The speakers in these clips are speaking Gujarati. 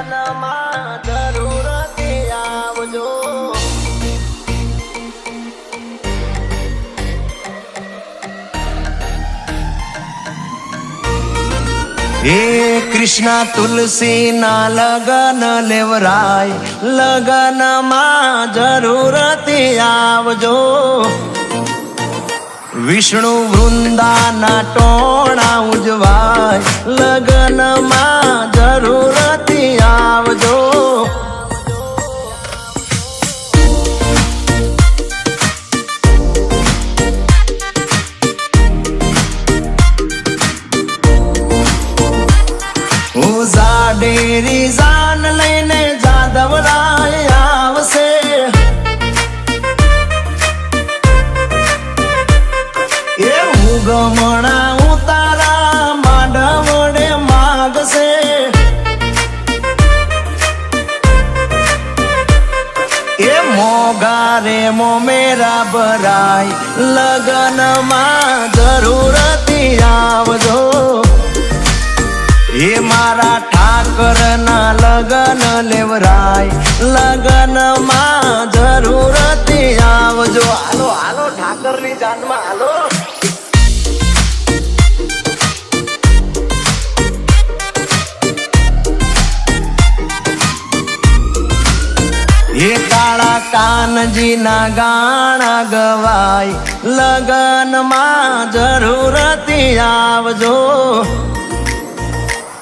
લગનમાં જરૂરથી આવજો. હે કૃષ્ણ તુલસી ના લગન લેવરાય, લગનમાં જરૂરથી આવજો. વિષ્ણુ વૃંદાના ટોણા ઉજવાય, લગનમાં જરૂરથી મોગારે મોમેરા ભરાય. લગનમાં જરૂરથી આવજો. એ મારા ઠાકર ના લગન લેવરાય. લગનમાં જરૂરથી આવજો. હાલો હાલો ઠાકરની જાનમાં હાલો. એ કાળા કાનજી ના ગાણા ગવાય. લગનમાં જરૂરથી આવજો.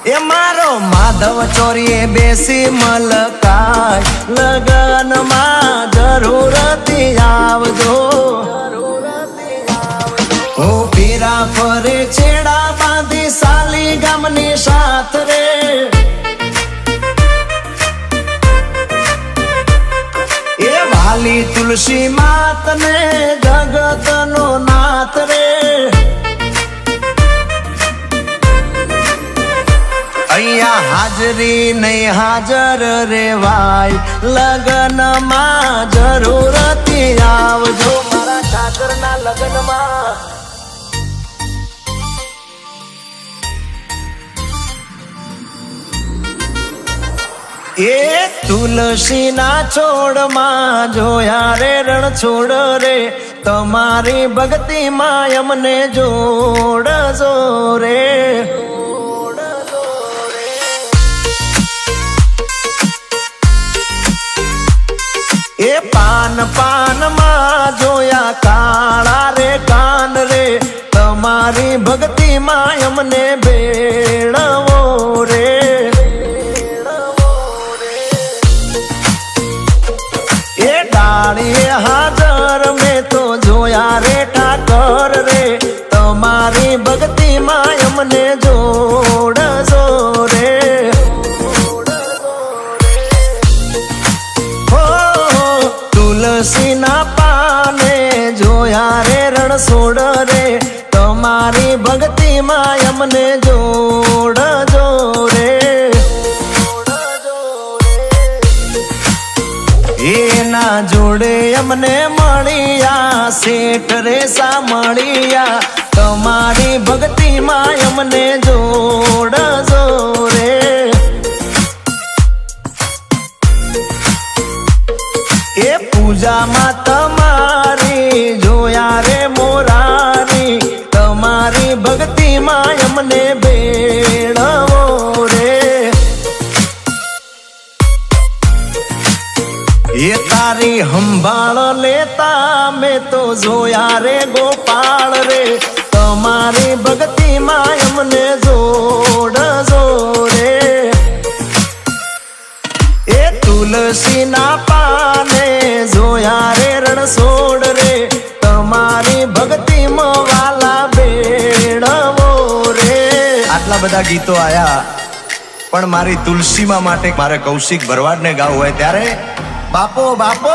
એ મારો માધવ ચોરીએ બેસી મલકાય. લગનમાં જરૂરથી આવજો. હું પીરા ફરે છેડા બાંધી સાલી ગામની સાથ તુલસી માત ને જગત નો નાથ રે. અહીંયા હાજરી નહીં હાજર રેવાય. લગ્નમાં જરૂરથી આવજો. મારા ઠાકરના લગનમાં એ તુલસીના છોડમાં જોયા રે રણ છોડ રે. તમારી ભક્તિમાં અમને જોડજો રે. એ પાન પાનમાં જોયા કાળા રે કાન રે. તમારી ભક્તિમાં અમને તુલસીના જોયા રે રણછોડ રે. તમારી ભક્તિમાં અમને જોડજો રે એના જોડે અમને મળ્યા, શેઠ રે સા મળ્યા તમારી ભક્તિમાં અમને જોડજો રે એ પૂજામાં તમારી અમને ભેળવો રે. એ તારી સંભાળ લેતા મેં તો જોયા રે ગોપાળ રે. તમારી ભક્તિમાં અમને જોડજો રે. એ તુલસીના પાને જોયા રે રણછોડ આટલા બધા ગીતો આયા. પણ મારી તુલસીમાં માટે મારે કૌશિક ભરવાડને ગાવું હોય ત્યારે બાપો બાપો!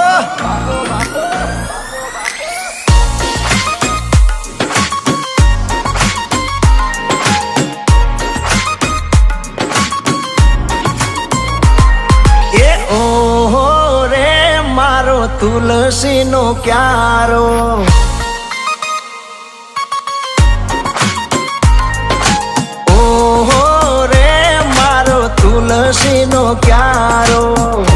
એ નો ક્યારો? તુલસીનો ક્યારો?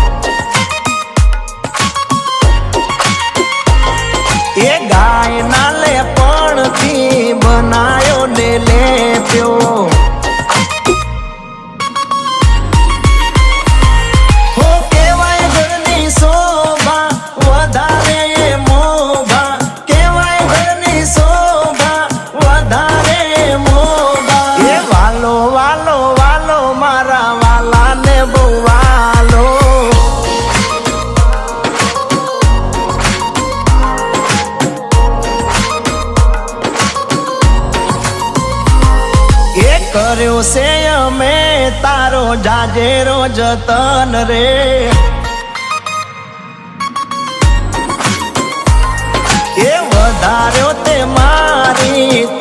જોશે અમે તારો જાજેરો જતન રે. એ વધાર્યો તે મારી